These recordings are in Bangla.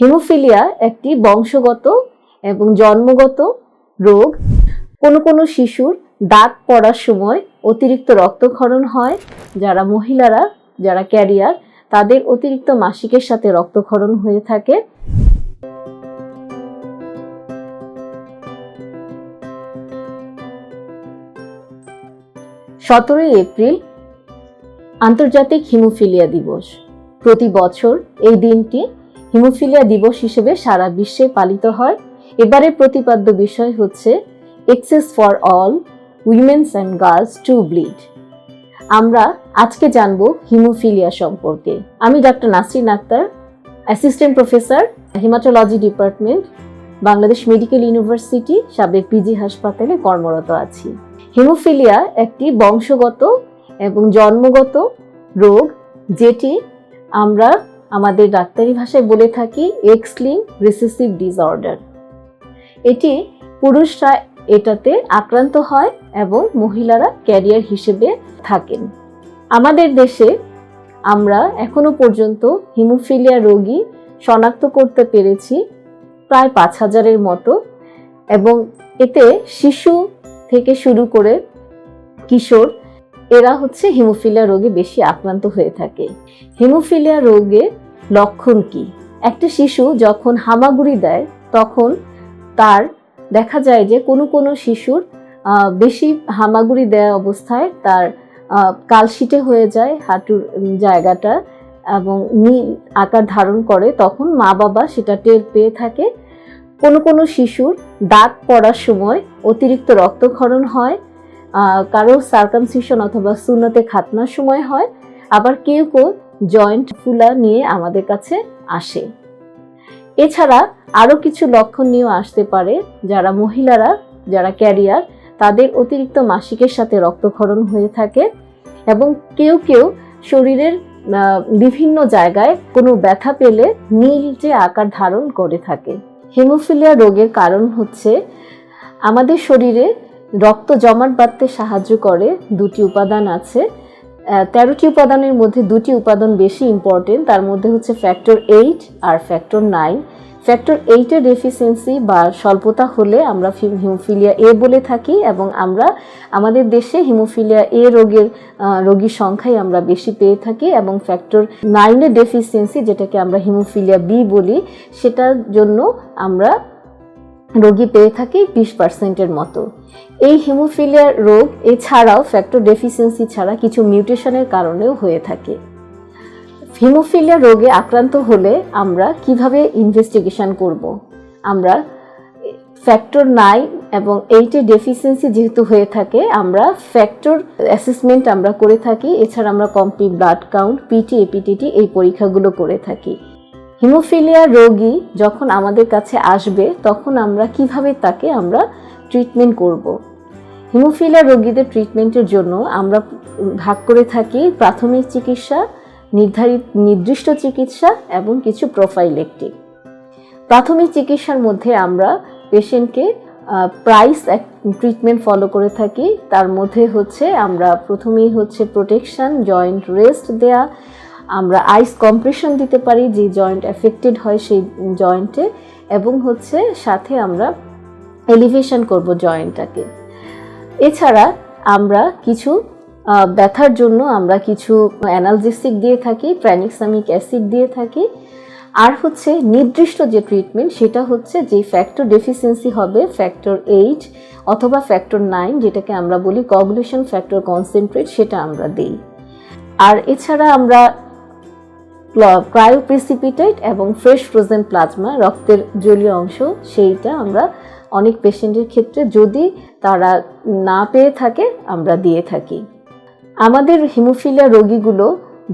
হিমোফিলিয়া একটি বংশগত এবং জন্মগত রোগ। কোনো কোনো শিশুর দাঁত পড়ার সময় অতিরিক্ত রক্তক্ষরণ হয়। যারা মহিলারা, যারা ক্যারিয়ার, তাদের অতিরিক্ত মাসিকের সাথে রক্তক্ষরণ হয়ে থাকে। সতেরোই এপ্রিল, আন্তর্জাতিক হিমোফিলিয়া দিবস। প্রতি বছর এই দিনটি হিমোফিলিয়া দিবস হিসেবে সারা বিশ্বে পালিত হয়। এবারে প্রতিপাদ্য বিষয় হচ্ছে access for all women's and girls to bleed আমরা আজকে জানব হিমোফিলিয়া সম্পর্কে। আমি doctor Nasrin Akter, assistant professor, hematology department, Bangladesh medical university, সাবেক পিজি হাসপাতালে কর্মরত আছি। হিমোফিলিয়া একটি বংশগত এবং জন্মগত রোগ, যেটি আমরা আমাদের ডাক্তারি ভাষায় বলে থাকি এক্সলিং রিসেসিভ ডিসঅর্ডার এটি পুরুষরা এটাতে আক্রান্ত হয় এবং মহিলারা ক্যারিয়ার হিসেবে থাকেন। আমাদের দেশে আমরা এখনও পর্যন্ত হিমোফিলিয়া রোগী শনাক্ত করতে পেরেছি প্রায় পাঁচ হাজারের মতো এবং এতে শিশু থেকে শুরু করে কিশোর এরা হচ্ছে হিমোফিলিয়া রোগে বেশি আক্রান্ত হয়ে থাকে। হিমোফিলিয়া রোগে লক্ষণ কি? একটা শিশু যখন হামাগুড়ি দেয়, তখন তার দেখা যায় যে কোনো কোনো শিশুর বেশি হামাগুড়ি দেওয়া অবস্থায় তার কালশিটে হয়ে যায় হাঁটুর জায়গাটা এবং নীল আকার ধারণ করে, তখন মা বাবা সেটা টের পেয়ে থাকে। কোনো কোনো শিশুর দাঁত পড়ার সময় অতিরিক্ত রক্তক্ষরণ হয় কারও সার্কামসিশন অথবা সুন্নতে খাতনার সময় হয়। আবার কেউ কেউ জয়েন্ট ফুলা নিয়ে আমাদের কাছে আসে। এছাড়া আরও কিছু লক্ষণ নিয়েও আসতে পারে যারা মহিলারা, যারা ক্যারিয়ার, তাদের অতিরিক্ত মাসিকের সাথে রক্তক্ষরণ হয়ে থাকে এবং কেউ কেউ শরীরের বিভিন্ন জায়গায় কোনো ব্যথা পেলে নীল যে আকার ধারণ করে থাকে। হিমোফিলিয়া রোগের কারণ হচ্ছে আমাদের শরীরে রক্ত জমাট বাঁধতে সাহায্য করে দুটি উপাদান আছে তেরোটি উপাদানের মধ্যে দুটি উপাদান বেশি ইম্পর্টেন্ট তার মধ্যে হচ্ছে ফ্যাক্টর এইট আর ফ্যাক্টর নাইন ফ্যাক্টর এইটের ডেফিসিয়েন্সি বা স্বল্পতা হলে আমরা হিমোফিলিয়া এ বলে থাকি এবং আমরা আমাদের দেশে হিমোফিলিয়া এ রোগের রোগীর সংখ্যাই আমরা বেশি পেয়ে থাকি এবং ফ্যাক্টর নাইনের ডেফিসিয়েন্সি যেটাকে আমরা হিমোফিলিয়া বি বলি, সেটার জন্য আমরা রোগী পেয়ে থাকি বিশ পার্সেন্টের মতো। এই হিমোফিলিয়া রোগ এছাড়াও ফ্যাক্টর ডেফিসিয়েন্সি ছাড়া কিছু মিউটেশনের কারণেও হয়ে থাকে। হিমোফিলিয়া রোগে আক্রান্ত হলে আমরা কীভাবে ইনভেস্টিগেশন করব? আমরা ফ্যাক্টর নাইন এবং এইটে ডেফিসিয়েন্সি যেহেতু হয়ে থাকে, আমরা ফ্যাক্টর অ্যাসেসমেন্ট আমরা করে থাকি। এছাড়া আমরা complete blood count PT APTT এই পরীক্ষাগুলো করে থাকি। হিমোফিলিয়া রোগী যখন আমাদের কাছে আসবে, তখন আমরা কীভাবে তাকে আমরা ট্রিটমেন্ট করব? হিমোফিলিয়া রোগীদের ট্রিটমেন্টের জন্য আমরা ভাগ করে থাকি প্রাথমিক চিকিৎসা, নির্ধারিত, নির্দিষ্ট চিকিৎসা এবং কিছু প্রোফাইলেকটিক প্রাথমিক চিকিৎসার মধ্যে আমরা পেশেন্টকে প্রাইস এক ট্রিটমেন্ট ফলো করে থাকি। তার মধ্যে হচ্ছে আমরা প্রথমেই হচ্ছে প্রোটেকশন জয়েন্ট রেস্ট দেয়া আমরা আইস কম্প্রেশন দিতে পারি, যে জয়েন্ট এফেক্টেড হয় সেই জয়েন্টে এবং হচ্ছে সাথে আমরা এলিভেশন করব জয়েন্টটাকে এছাড়া আমরা কিছু ব্যথার জন্য আমরা কিছু অ্যানালজেসিক দিয়ে থাকি প্র্যানিক্সামিক অ্যাসিড দিয়ে থাকি। আর হচ্ছে নির্দিষ্ট যে ট্রিটমেন্ট সেটা হচ্ছে যে ফ্যাক্টর ডেফিসিয়েন্সি হবে ফ্যাক্টর এইট অথবা ফ্যাক্টর নাইন যেটাকে আমরা বলি কগুলেশন ফ্যাক্টর কনসেন্ট্রেট সেটা আমরা দিই। আর এছাড়া আমরা ক্রায়োপ্রেসিপিটেট এবং ফ্রেশ ফ্রোজেন প্লাজমা, রক্তের জলীয় অংশ, সেইটা আমরা অনেক পেশেন্টের ক্ষেত্রে যদি তারা না পেয়ে থাকে, আমরা দিয়ে থাকি। আমাদের হিমোফিলিয়া রোগীগুলো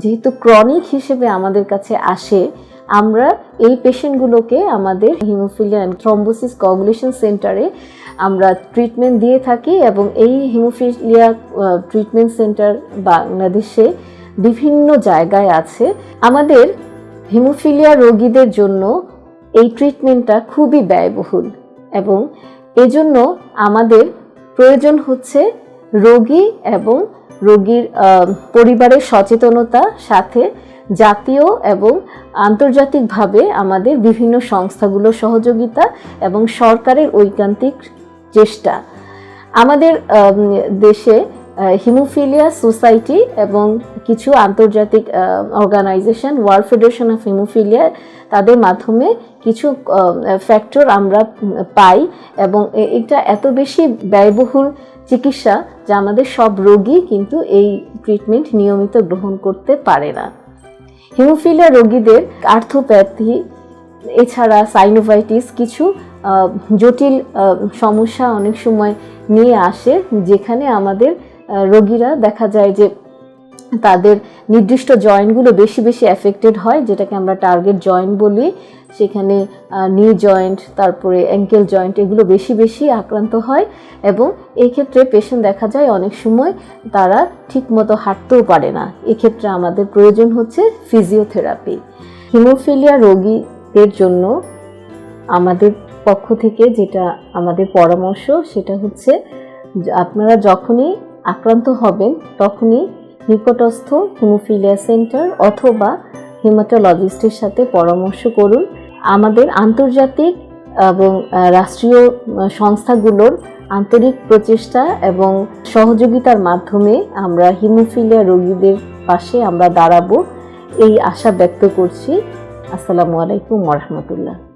যেহেতু ক্রনিক হিসেবে আমাদের কাছে আসে, আমরা এই পেশেন্টগুলোকে আমাদের হিমোফিলিয়া থ্রম্বোসিস কগুলেশন সেন্টারে আমরা ট্রিটমেন্ট দিয়ে থাকি এবং এই হিমোফিলিয়া ট্রিটমেন্ট সেন্টার বাংলাদেশে বিভিন্ন জায়গায় আছে। আমাদের হিমোফিলিয়া রোগীদের জন্য এই ট্রিটমেন্টটা খুবই ব্যয়বহুল এবং এজন্য আমাদের প্রয়োজন হচ্ছে রোগী এবং রোগীর পরিবারের সচেতনতা সাথে জাতীয় এবং আন্তর্জাতিকভাবে আমাদের বিভিন্ন সংস্থাগুলোর সহযোগিতা এবং সরকারের ঐকান্তিক চেষ্টা। আমাদের দেশে হিমোফিলিয়া সোসাইটি এবং কিছু আন্তর্জাতিক organization world federation of hemophilia তাদের মাধ্যমে কিছু ফ্যাক্টর আমরা পাই এবং এটা এত বেশি ব্যয়বহুল চিকিৎসা যা আমাদের সব রোগী কিন্তু এই ট্রিটমেন্ট নিয়মিত গ্রহণ করতে পারে না। হিমোফিলিয়া রোগীদের আর্থোপ্যাথি এছাড়া সাইনোভাইটিস কিছু জটিল সমস্যা অনেক সময় নিয়ে আসে যেখানে আমাদের রোগীরা, দেখা যায় যে তাদের নির্দিষ্ট জয়েন্টগুলো বেশি বেশি অ্যাফেক্টেড হয়, যেটাকে আমরা টার্গেট জয়েন্ট বলি। সেখানে নি জয়েন্ট তারপরে অ্যাঙ্কেল জয়েন্ট এগুলো বেশি বেশি আক্রান্ত হয় এবং এই ক্ষেত্রে পেশেন্ট দেখা যায় অনেক সময় তারা ঠিকমতো হাঁটতেও পারে না। এক্ষেত্রে আমাদের প্রয়োজন হচ্ছে ফিজিওথেরাপি হিমোফিলিয়া রোগীদের জন্য আমাদের পক্ষ থেকে যেটা আমাদের পরামর্শ, সেটা হচ্ছে আপনারা যখনই আক্রান্ত হবেন তখনই নিকটস্থ হিমোফিলিয়া সেন্টার অথবা হিমাটোলজিস্টের সাথে পরামর্শ করুন। আমাদের আন্তর্জাতিক এবং রাষ্ট্রীয় সংস্থাগুলোর আন্তরিক প্রচেষ্টা এবং সহযোগিতার মাধ্যমে আমরা হিমোফিলিয়া রোগীদের পাশে আমরা দাঁড়াবো, এই আশা ব্যক্ত করছি। আসসালামু আলাইকুম রহমতুল্লাহ।